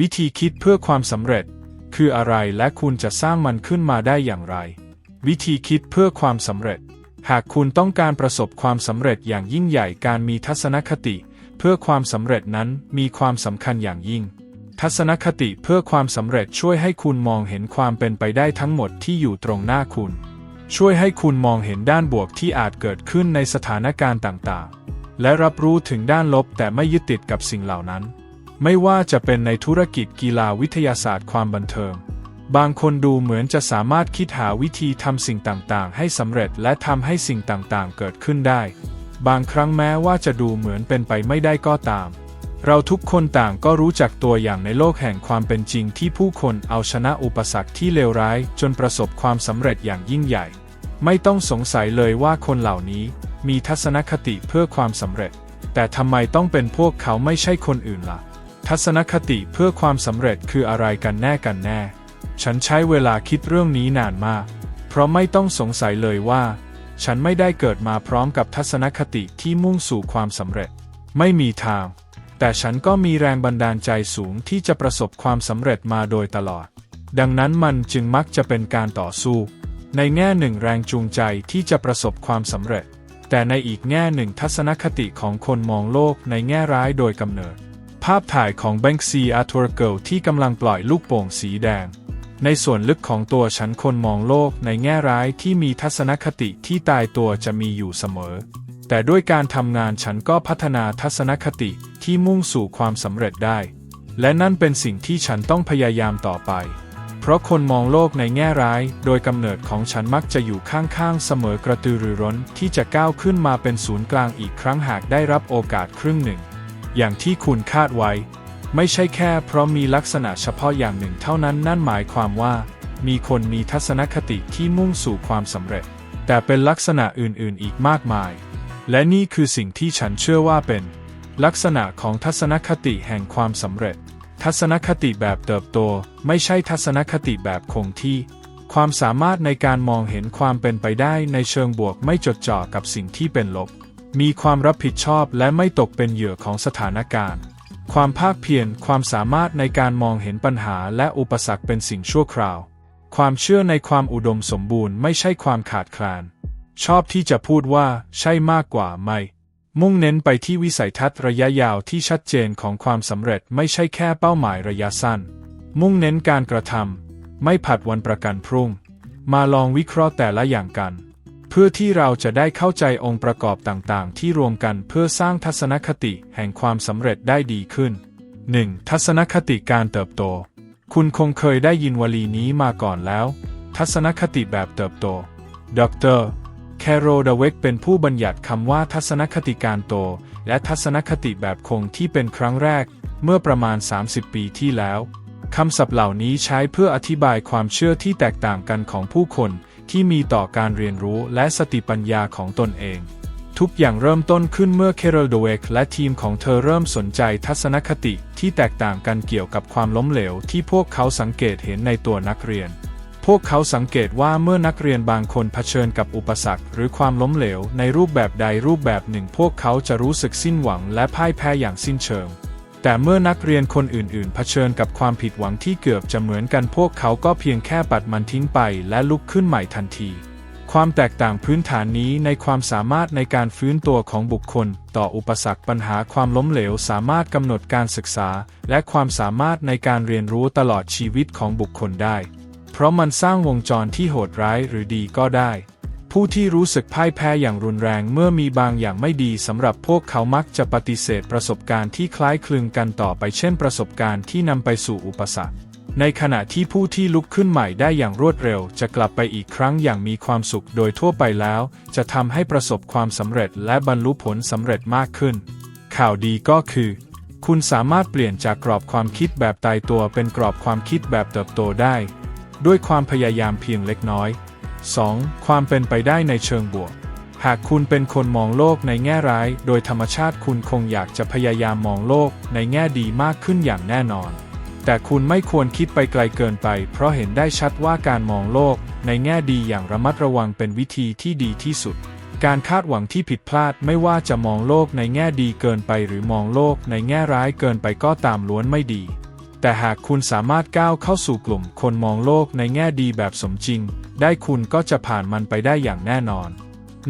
วิธีคิดเพื่อความสำเร็จ คืออะไรและคุณจะสร้างมันขึ้นมาได้อย่างไร วิธีคิดเพื่อความสำเร็จ หากคุณต้องการประสบความสำเร็จอย่างยิ่งใหญ่การมีทัศนคติ เพื่อความสำเร็จนั้นมีความสำคัญอย่างยิ่ง ทัศนคติเพื่อความสำเร็จช่วยให้คุณมองเห็นความเป็นไปได้ทั้งหมดที่อยู่ตรงหน้าคุณ ช่วยให้คุณมองเห็นด้านบวกที่อาจเกิดขึ้นในสถานการณ์ต่างๆ และรับรู้ถึงด้านลบแต่ไม่ยึดติดกับสิ่งเหล่านั้น ไม่ว่าจะเป็นในธุรกิจกีฬาวิทยาศาสตร์ความบันเทิง บางคนดูเหมือนจะสามารถคิดหาวิธีทำสิ่งต่างๆ ให้สำเร็จและทำให้สิ่งต่างๆ เกิดขึ้นได้ บางครั้งแม้ว่าจะดูเหมือนเป็นไปไม่ได้ก็ตาม เราทุกคนต่างก็รู้จักตัวอย่างในโลกแห่งความเป็นจริงที่ผู้คนเอาชนะอุปสรรคที่เลวร้าย จนประสบความสำเร็จอย่างยิ่งใหญ่ ไม่ต้องสงสัยเลยว่าคนเหล่านี้มีทัศนคติเพื่อความสำเร็จ แต่ทำไมต้องเป็นพวกเขาไม่ใช่คนอื่นล่ะ ทัศนคติเพื่อความสำเร็จคืออะไรกันแน่กันแน่ ฉันใช้เวลาคิดเรื่องนี้นานมาก เพราะไม่ต้องสงสัยเลยว่า ฉันไม่ได้เกิดมาพร้อมกับทัศนคติที่มุ่งสู่ความสำเร็จ ไม่มีทาง แต่ฉันก็มีแรงบันดาลใจสูงที่จะประสบความสำเร็จมาโดยตลอด ดังนั้นมันจึงมักจะเป็นการต่อสู้ ในแง่หนึ่งแรงจูงใจที่จะประสบความสำเร็จ แต่ในอีกแง่หนึ่งทัศนคติของคนมองโลกในแง่ร้ายโดยกำเนิด ภาพถ่ายของแบงค์ซีอาร์ทัวร์เกิลที่กำลังปล่อยลูกโป่งสีแดง ในส่วนลึกของตัวฉันคนมองโลกในแง่ร้ายที่มีทัศนคติที่ตายตัวจะมีอยู่เสมอ แต่ด้วยการทำงานฉันก็พัฒนาทัศนคติที่มุ่งสู่ความสำเร็จได้ และนั่นเป็นสิ่งที่ฉันต้องพยายามต่อไป เพราะคนมองโลกในแง่ร้าย โดยกำเนิดของฉันมักจะอยู่ข้างๆเสมอกระตือรือร้นที่จะก้าวขึ้นมาเป็นศูนย์กลางอีกครั้งหากได้รับโอกาสครึ่งหนึ่ง อย่างที่คุณคาดไว้ ไม่ใช่แค่เพราะมีลักษณะเฉพาะอย่างหนึ่งเท่านั้นนั่นหมายความว่า มีคนมีทัศนคติที่มุ่งสู่ความสำเร็จ แต่เป็นลักษณะอื่นๆ อีกมากมาย และนี่คือสิ่งที่ฉันเชื่อว่าเป็น ลักษณะของทัศนคติแห่งความสำเร็จ ทัศนคติแบบเติบโต ไม่ใช่ทัศนคติแบบคงที่ความสามารถในการมองเห็นความเป็นไปได้ในเชิงบวกไม่จดจ่อกับสิ่งที่เป็นลบ มีความรับผิดชอบและไม่ตกเป็นเหยื่อของสถานการณ์ ความภาคเพียรความสามารถในการมองเห็นปัญหาและอุปสรรคเป็นสิ่งชั่วคราว ความเชื่อในความอุดมสมบูรณ์ไม่ใช่ความขาดแคลน ชอบที่จะพูดว่าใช่มากกว่าไม่ มุ่งเน้นไปที่วิสัยทัศน์ระยะยาวที่ชัดเจนของความสำเร็จไม่ใช่แค่เป้าหมายระยะสั้น มุ่งเน้นการกระทำไม่ผัดวันประกันพรุ่ง มาลองวิเคราะห์แต่ละอย่างกัน เพื่อที่เราจะได้เข้าใจองค์ประกอบต่างๆ ที่รวมกันเพื่อสร้างทัศนคติแห่งความสำเร็จได้ดีขึ้น 1. ทัศนคติการเติบโต คุณคงเคยได้ยินวลีนี้มาก่อนแล้ว ทัศนคติแบบเติบโต ดรแคโรดเวกเป็นผู้บัญญัติคำว่าทัศนคติการโต และทัศนคติแบบคงที่เป็นครั้งแรก เมื่อประมาณ 30 ปีที่แล้วคำศัพท์เหล่านี้ใช้เพื่ออธิบายความเชื่อที่แตกต่างกันของผู้คน ที่มีต่อการเรียนรู้และสติปัญญาของตนเอง ทุกอย่างเริ่มต้นขึ้นเมื่อเคโรลโดเวกและทีมของเธอเริ่มสนใจทัศนคติที่แตกต่างกันเกี่ยวกับความล้มเหลวที่พวกเขาสังเกตเห็นในตัวนักเรียน พวกเขาสังเกตว่าเมื่อนักเรียนบางคนเผชิญกับอุปสรรค หรือความล้มเหลวในรูปแบบใดรูปแบบหนึ่ง พวกเขาจะรู้สึกสิ้นหวังและพ่ายแพ้อย่างสิ้นเชิง แต่เมื่อนักเรียนคนอื่นๆ เผชิญกับความผิดหวังที่เกือบจะเหมือนกันพวกเขาก็เพียงแค่ปัดมันทิ้งไปและลุกขึ้นใหม่ทันที ความแตกต่างพื้นฐานนี้ในความสามารถในการฟื้นตัวของบุคคล ต่ออุปสรรคปัญหาความล้มเหลวสามารถกำหนดการศึกษา และความสามารถในการเรียนรู้ตลอดชีวิตของบุคคลได้ เพราะมันสร้างวงจรที่โหดร้ายหรือดีก็ได้ ผู้ที่รู้สึกพ่ายแพ้อย่างรุนแรงเมื่อมีบางอย่างไม่ดีสำหรับพวกเขามักจะปฏิเสธประสบการณ์ที่คล้ายคลึงกันต่อไปเช่นประสบการณ์ที่นำไปสู่อุปสรรค ในขณะที่ผู้ที่ลุกขึ้นใหม่ได้อย่างรวดเร็ว จะกลับไปอีกครั้งอย่างมีความสุขโดยทั่วไปแล้ว จะทำให้ประสบความสำเร็จและบรรลุผลสำเร็จมากขึ้น ข่าวดีก็คือ คุณสามารถเปลี่ยนจากกรอบความคิดแบบตายตัวเป็นกรอบความคิดแบบเติบโตได้ ด้วยความพยายามเพียงเล็กน้อย 2. ความเป็นไปได้ในเชิงบวก หากคุณเป็นคนมองโลกในแง่ร้าย โดยธรรมชาติคุณคงอยากจะพยายามมองโลกในแง่ดีมากขึ้นอย่างแน่นอน แต่คุณไม่ควรคิดไปไกลเกินไป เพราะเห็นได้ชัดว่าการมองโลกในแง่ดีอย่างระมัดระวังเป็นวิธีที่ดีที่สุด การคาดหวังที่ผิดพลาดไม่ว่าจะมองโลกในแง่ดีเกินไปหรือมองโลกในแง่ร้ายเกินไปก็ตามล้วนไม่ดีแต่หากคุณสามารถก้าวเข้าสู่กลุ่มคนมองโลกในแง่ดีแบบสมจริง ได้คุณก็จะผ่านมันไปได้อย่างแน่นอน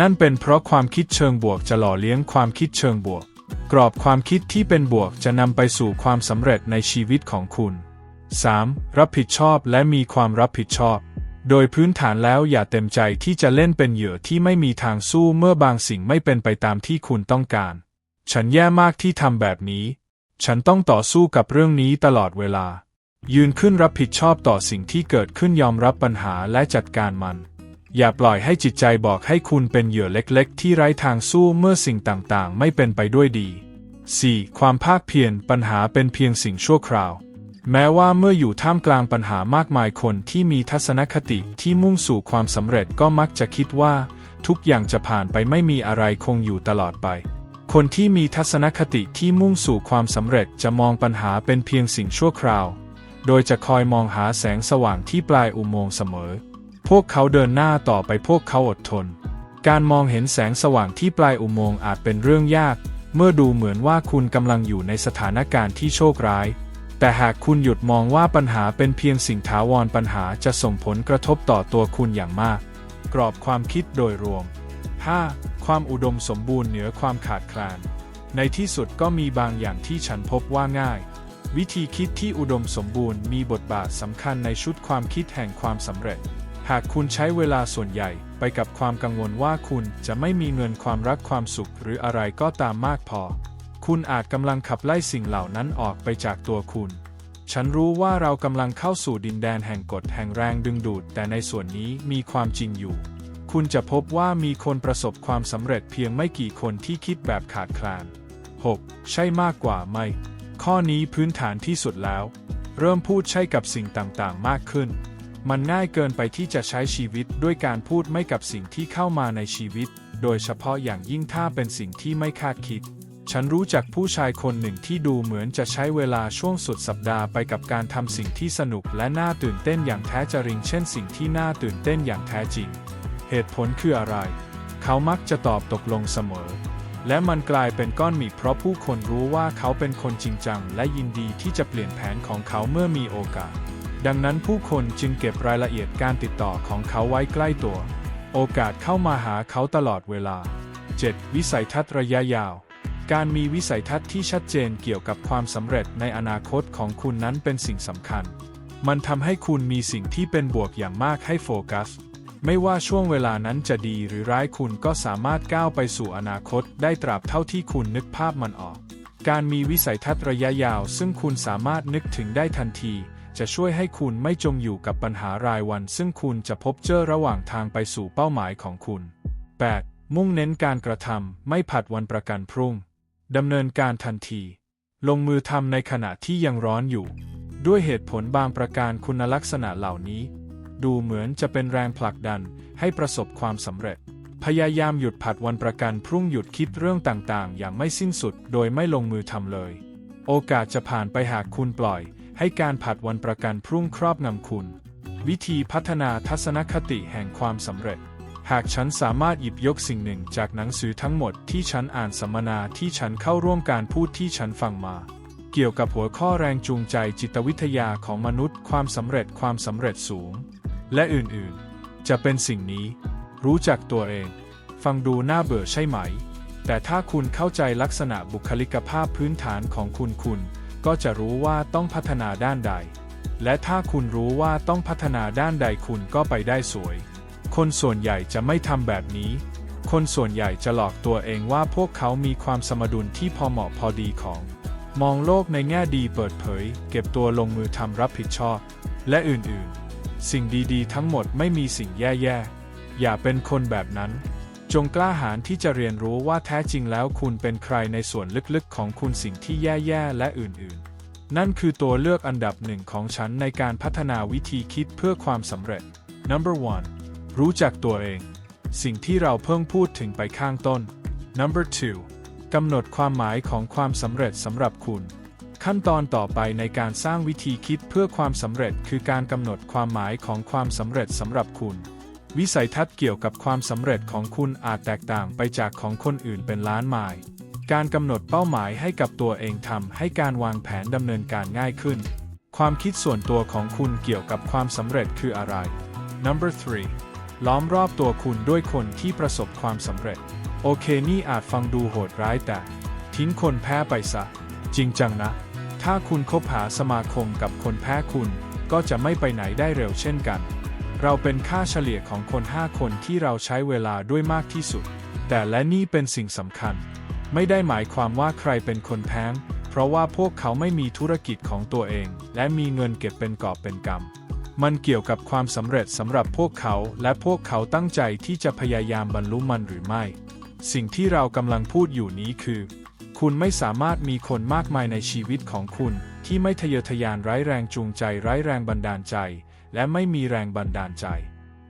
นั่นเป็นเพราะความคิดเชิงบวกจะหล่อเลี้ยงความคิดเชิงบวก กรอบความคิดที่เป็นบวกจะนำไปสู่ความสำเร็จในชีวิตของคุณ 3. รับผิดชอบและมีความรับผิดชอบ โดยพื้นฐานแล้วอย่าเต็มใจที่จะเล่นเป็นเหยื่อที่ไม่มีทางสู้เมื่อบางสิ่งไม่เป็นไปตามที่คุณต้องการ ฉันแย่มากที่ทำแบบนี้ ฉันต้องต่อสู้กับเรื่องนี้ตลอดเวลา ยืนขึ้นรับผิดชอบต่อสิ่งที่เกิดขึ้นยอมรับปัญหาและจัดการมัน อย่าปล่อยให้จิตใจบอกให้คุณเป็นเหยื่อเล็กๆ ที่ไร้ทางสู้เมื่อสิ่งต่างๆ ไม่เป็นไปด้วยดี 4. ความภาคเพียรปัญหาเป็นเพียงสิ่งชั่วคราว แม้ว่าเมื่ออยู่ท่ามกลางปัญหามากมายคนที่มีทัศนคติที่มุ่งสู่ความสำเร็จก็มักจะคิดว่า ทุกอย่างจะผ่านไปไม่มีอะไรคงอยู่ตลอดไป คนที่มีทัศนคติที่มุ่งสู่ความสำเร็จจะมองปัญหาเป็นเพียงสิ่งชั่วคราว โดยจะคอยมองหาแสงสว่างที่ปลายอุโมงค์เสมอ พวกเขาเดินหน้าต่อไปพวกเขาอดทน การมองเห็นแสงสว่างที่ปลายอุโมงค์อาจเป็นเรื่องยาก เมื่อดูเหมือนว่าคุณกำลังอยู่ในสถานการณ์ที่โชคร้าย แต่หากคุณหยุดมองว่าปัญหาเป็นเพียงสิ่งถาวรปัญหาจะส่งผลกระทบต่อตัวคุณอย่างมาก กรอบความคิดโดยรวม 5. ความอุดมสมบูรณ์เหนือความขาดแคลน ในที่สุดก็มีบางอย่างที่ฉันพบว่าง่าย วิธีคิดที่อุดมสมบูรณ์มีบทบาทสำคัญในชุดความคิดแห่งความสำเร็จ หากคุณใช้เวลาส่วนใหญ่ไปกับความกังวลว่าคุณจะไม่มีเงินความรักความสุขหรืออะไรก็ตามมากพอ คุณอาจกำลังขับไล่สิ่งเหล่านั้นออกไปจากตัวคุณ ฉันรู้ว่าเรากำลังเข้าสู่ดินแดนแห่งกฎแห่งแรงดึงดูด แต่ในส่วนนี้มีความจริงอยู่ คุณจะพบว่ามีคนประสบความสำเร็จเพียงไม่กี่คนที่คิดแบบขาดแคลน 6. ใช่มากกว่าไม่ ข้อนี้พื้นฐานที่สุดแล้ว เริ่มพูดใช่กับสิ่งต่างๆ มากขึ้น มันง่ายเกินไปที่จะใช้ชีวิตด้วยการพูดไม่กับสิ่งที่เข้ามาในชีวิต โดยเฉพาะอย่างยิ่งถ้าเป็นสิ่งที่ไม่คาดคิด ฉันรู้จักผู้ชายคนหนึ่งที่ดูเหมือนจะใช้เวลาช่วงสุดสัปดาห์ไปกับการทำสิ่งที่สนุกและน่าตื่นเต้นอย่างแท้จริง เช่นสิ่งที่น่าตื่นเต้นอย่างแท้จริง เหตุผลคืออะไร เขามักจะตอบตกลงเสมอ และมันกลายเป็นก้อนหมีเพราะผู้คนรู้ว่าเขาเป็นคนจริงจัง และยินดีที่จะเปลี่ยนแผนของเขาเมื่อมีโอกาส ดังนั้นผู้คนจึงเก็บรายละเอียดการติดต่อของเขาไว้ใกล้ตัว โอกาสเข้ามาหาเขาตลอดเวลา 7. วิสัยทัศน์ระยะยาว การมีวิสัยทัศน์ที่ชัดเจนเกี่ยวกับความสำเร็จในอนาคตของคุณนั้นเป็นสิ่งสำคัญ มันทำให้คุณมีสิ่งที่เป็นบวกอย่างมากให้โฟกัส ไม่ว่าช่วงเวลานั้นจะดีหรือร้ายคุณก็สามารถก้าวไปสู่อนาคตได้ตราบเท่าที่คุณนึกภาพมันออก การมีวิสัยทัศน์ระยะยาว ซึ่งคุณสามารถนึกถึงได้ทันที จะช่วยให้คุณไม่จมอยู่กับปัญหารายวัน ซึ่งคุณจะพบเจอระหว่างทางไปสู่เป้าหมายของคุณ 8. มุ่งเน้นการกระทำไม่ผัดวันประกันพรุ่งดำเนินการทันที ลงมือทำในขณะที่ยังร้อนอยู่ ด้วยเหตุผลบางประการคุณลักษณะเหล่านี้ ดูเหมือนจะเป็นแรงผลักดันให้ประสบความสำเร็จ พยายามหยุดผัดวันประกันพรุ่งหยุดคิดเรื่องต่างๆ อย่างไม่สิ้นสุดโดยไม่ลงมือทำเลย โอกาสจะผ่านไปหากคุณปล่อย ให้การผัดวันประกันพรุ่งครอบงำคุณ วิธีพัฒนาทัศนคติแห่งความสำเร็จ หากฉันสามารถหยิบยกสิ่งหนึ่งจากหนังสือทั้งหมดที่ฉันอ่านสัมมนาที่ฉันเข้าร่วมการพูดที่ฉันฟังมาเกี่ยวกับหัวข้อแรงจูงใจจิตวิทยาของมนุษย์ ความสำเร็จความสำเร็จสูง และอื่นๆ จะเป็นสิ่งนี้ รู้จักตัวเอง ฟังดูน่าเบื่อใช่ไหม แต่ถ้าคุณเข้าใจลักษณะบุคลิกภาพพื้นฐานของคุณคุณก็จะรู้ว่าต้องพัฒนาด้านใด และถ้าคุณรู้ว่าต้องพัฒนาด้านใดคุณก็ไปได้สวย คนส่วนใหญ่จะไม่ทำแบบนี้ คนส่วนใหญ่จะหลอกตัวเองว่าพวกเขามีความสมดุลที่พอเหมาะพอดีของ มองโลกในแง่ดีเปิดเผย เก็บตัวลงมือทำรับผิดชอบ และอื่นๆ สิ่งดีๆ ทั้งหมดไม่มีสิ่งแย่ๆ อย่าเป็นคนแบบนั้น จงกล้าหาญที่จะเรียนรู้ว่าแท้จริงแล้วคุณเป็นใครในส่วนลึกๆ ของคุณสิ่งที่แย่ๆ และอื่นๆ นั่นคือตัวเลือกอันดับหนึ่งของฉันในการพัฒนาวิธีคิดเพื่อความสำเร็จ Number one รู้จักตัวเอง สิ่งที่เราเพิ่งพูดถึงไปข้างต้น Number two กำหนดความหมายของความสำเร็จสำหรับคุณ ขั้นตอนต่อไปในการสร้างวิธีคิดเพื่อความสำเร็จคือการกำหนดความหมายของความสำเร็จสำหรับคุณ วิสัยทัศน์เกี่ยวกับความสำเร็จของคุณอาจแตกต่างไปจากของคนอื่นเป็นล้านไมล์การกำหนดเป้าหมายให้กับตัวเองทำให้การวางแผนดำเนินการง่ายขึ้น ความคิดส่วนตัวของคุณเกี่ยวกับความสำเร็จคืออะไร Number 3 ล้อมรอบตัวคุณด้วยคนที่ประสบความสำเร็จ โอเคนี่อาจฟังดูโหดร้ายแต่ ทิ้งคนแพ้ไปซะ จริงจังนะ ถ้าคุณคบหาสมาคมกับคนแพ้คุณ ก็จะไม่ไปไหนได้เร็วเช่นกัน เราเป็นค่าเฉลี่ยของคน 5 คนที่เราใช้เวลาด้วยมากที่สุด แต่และนี่เป็นสิ่งสำคัญ ไม่ได้หมายความว่าใครเป็นคนแพ้เพราะว่าพวกเขาไม่มีธุรกิจของตัวเอง และมีเงินเก็บเป็นกอบเป็นกำมันเกี่ยวกับความสำเร็จสำหรับพวกเขาและพวกเขาตั้งใจที่จะพยายามบรรลุมันหรือไม่ สิ่งที่เรากำลังพูดอยู่นี้คือ คุณไม่สามารถมีคนมากมายในชีวิตของคุณที่ไม่ทะเยอทะยานไร้แรงจูงใจไร้แรงบันดาลใจ และไม่มีแรงบันดาลใจ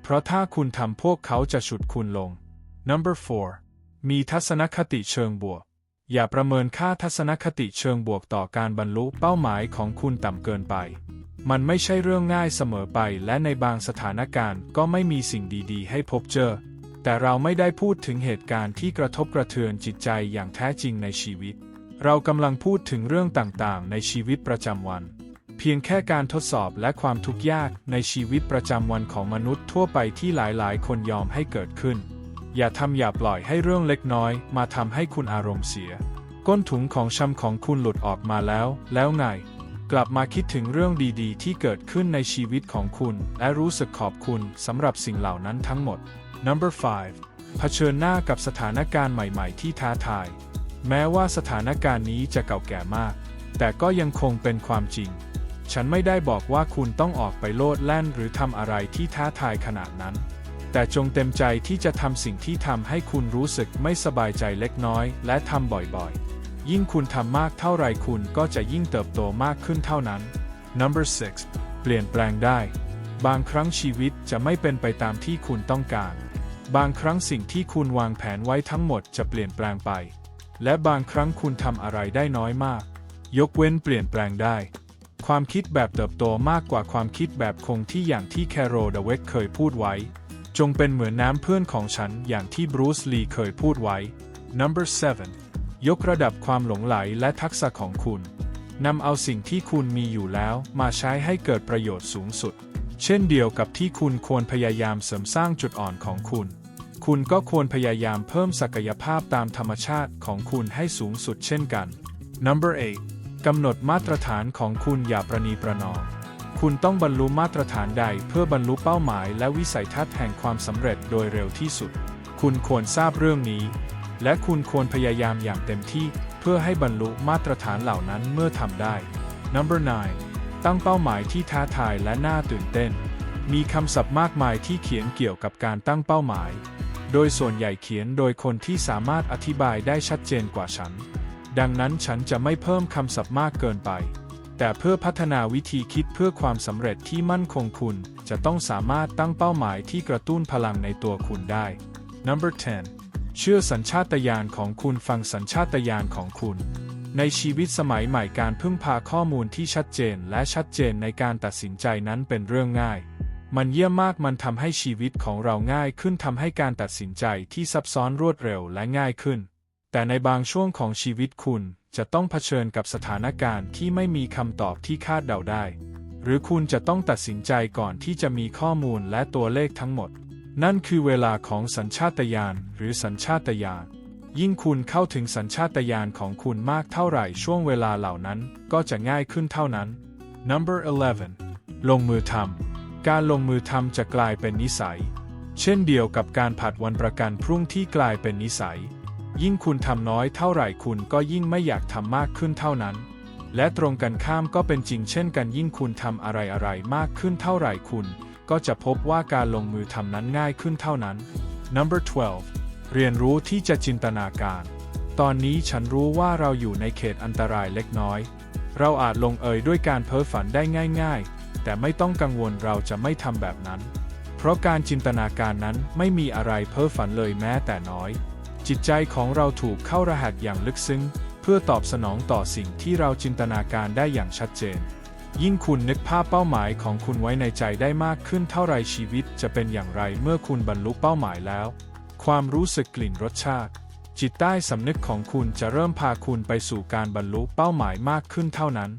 เพราะถ้าคุณทำพวกเขาจะฉุดคุณลง Number 4 มีทัศนคติเชิงบวก อย่าประเมินค่าทัศนคติเชิงบวกต่อการบรรลุเป้าหมายของคุณต่ำเกินไป มันไม่ใช่เรื่องง่ายเสมอไปและในบางสถานการณ์ก็ไม่มีสิ่งดีๆ ให้พบเจอ แต่เราไม่ได้พูดถึงเหตุการณ์ที่กระทบกระเทือนจิตใจอย่างแท้จริงในชีวิต เรากำลังพูดถึงเรื่องต่างๆ ในชีวิตประจำวัน เพียงแค่การทดสอบและความทุกข์ยากในชีวิตประจำวันของมนุษย์ทั่วไปที่หลายๆ คนยอมให้เกิดขึ้น อย่าทำอย่าปล่อยให้เรื่องเล็กน้อย มาทำให้คุณอารมณ์เสีย ก้นถุงของชำของคุณหลุดออกมาแล้ว แล้วไง กลับมาคิดถึงเรื่องดีๆ ที่เกิดขึ้นในชีวิตของคุณ และรู้สึกขอบคุณสำหรับสิ่งเหล่านั้นทั้งหมด Number 5 เผชิญหน้ากับสถานการณ์ใหม่ๆ ที่ท้าทาย แม้ว่าสถานการณ์นี้จะเก่าแก่มาก แต่ก็ยังคงเป็นความจริง ฉันไม่ได้บอกว่าคุณต้องออกไปโลดแล่นหรือทำอะไรที่ท้าทายขนาดนั้น แต่จงเต็มใจที่จะทำสิ่งที่ทำให้คุณรู้สึกไม่สบายใจเล็กน้อย และทำบ่อยๆ ยิ่งคุณทำมากเท่าไรคุณก็จะยิ่งเติบโตมากขึ้นเท่านั้น Number 6 เปลี่ยนแปลงได้ บางครั้งชีวิตจะไม่เป็นไปตามที่คุณต้องการ บางครั้งสิ่งที่คุณวางแผนไว้ทั้งหมดจะเปลี่ยนแปลงไป และบางครั้งคุณทำอะไรได้น้อยมาก ยกเว้นเปลี่ยนแปลงได้ ความคิดแบบเติบโตมากกว่าความคิดแบบคงที่อย่างที่แคโรเดเวกเคยพูดไว้ จงเป็นเหมือนน้ำเพื่อนของฉันอย่างที่บรูซลีเคยพูดไว้ Number 7ยกระดับความหลงไหลและทักษะของคุณนำเอาสิ่งที่คุณมีอยู่แล้วมาใช้ให้เกิดประโยชน์สูงสุด เช่นเดียวกับที่คุณควรพยายามเสริมสร้างจุดอ่อนของคุณ คุณก็ควรพยายามเพิ่มศักยภาพตามธรรมชาติของคุณให้สูงสุดเช่นกัน Number 8กำหนดมาตรฐานของคุณอย่าประนีประนอมคุณต้องบรรลุมาตรฐานใดเพื่อบรรลุเป้าหมายและวิสัยทัศน์แห่งความสำเร็จโดยเร็วที่สุด คุณควรทราบเรื่องนี้ และคุณควรพยายามอย่างเต็มที่เพื่อให้บรรลุมาตรฐานเหล่านั้นเมื่อทำได้ Number 9ตั้งเป้าหมายที่ท้าทายและน่าตื่นเต้น มีคำศัพท์มากมายที่เขียนเกี่ยวกับการตั้งเป้าหมาย โดยส่วนใหญ่เขียนโดยคนที่สามารถอธิบายได้ชัดเจนกว่าฉัน ดังนั้นฉันจะไม่เพิ่มคำศัพท์มากเกินไป แต่เพื่อพัฒนาวิธีคิดเพื่อความสำเร็จที่มั่นคงคุณ จะต้องสามารถตั้งเป้าหมายที่กระตุ้นพลังในตัวคุณได้ Number 10 เชื่อสัญชาตญาณของคุณฟังสัญชาตญาณของคุณ ในชีวิตสมัยใหม่การพึ่งพาข้อมูลที่ชัดเจนและชัดเจนในการตัดสินใจนั้นเป็นเรื่องง่าย มันเยี่ยมมากมันทำให้ชีวิตของเราง่ายขึ้นทำให้การตัดสินใจที่ซับซ้อนรวดเร็วและง่ายขึ้น แต่ในบางช่วงของชีวิตคุณจะต้องเผชิญกับสถานการณ์ที่ไม่มีคำตอบที่คาดเดาได้ หรือคุณจะต้องตัดสินใจก่อนที่จะมีข้อมูลและตัวเลขทั้งหมด นั่นคือเวลาของสัญชาตญาณหรือสัญชาตญาณยิ่งคุณเข้าถึงสัญชาตญาณของคุณมากเท่าไหร่ช่วงเวลาเหล่านั้นก็จะง่ายขึ้นเท่านั้น Number 11 ลงมือทำ การลงมือทำจะกลายเป็นนิสัย เช่นเดียวกับการผัดวันประกันพรุ่งที่กลายเป็นนิสัย ยิ่งคุณทำน้อยเท่าไหร่คุณก็ยิ่งไม่อยากทำมากขึ้นเท่านั้น และตรงกันข้ามก็เป็นจริงเช่นกันยิ่งคุณทำอะไรอะไรมากขึ้นเท่าไหร่คุณ ก็จะพบว่าการลงมือทำนั้นง่ายขึ้นเท่านั้น Number 12 เรียนรู้ที่จะจินตนาการ ตอนนี้ฉันรู้ว่าเราอยู่ในเขตอันตรายเล็กน้อย เราอาจลงเอยด้วยการเพ้อฝันได้ง่าย ๆ แต่ไม่ต้องกังวลเราจะไม่ทำแบบนั้น เพราะการจินตนาการนั้นไม่มีอะไรเพ้อฝันเลยแม้แต่น้อย จิตใจของเราถูกเข้ารหัสอย่างลึกซึ้ง เพื่อตอบสนองต่อสิ่งที่เราจินตนาการได้อย่างชัดเจน ยิ่งคุณนึกภาพเป้าหมายของคุณไว้ในใจได้มากขึ้นเท่าไรชีวิตจะเป็นอย่างไรเมื่อคุณบรรลุเป้าหมายแล้ว ความรู้สึกกลิ่นรสชาติ จิตใต้สำนึกของคุณจะเริ่มพาคุณไปสู่การบรรลุเป้าหมายมากขึ้นเท่านั้น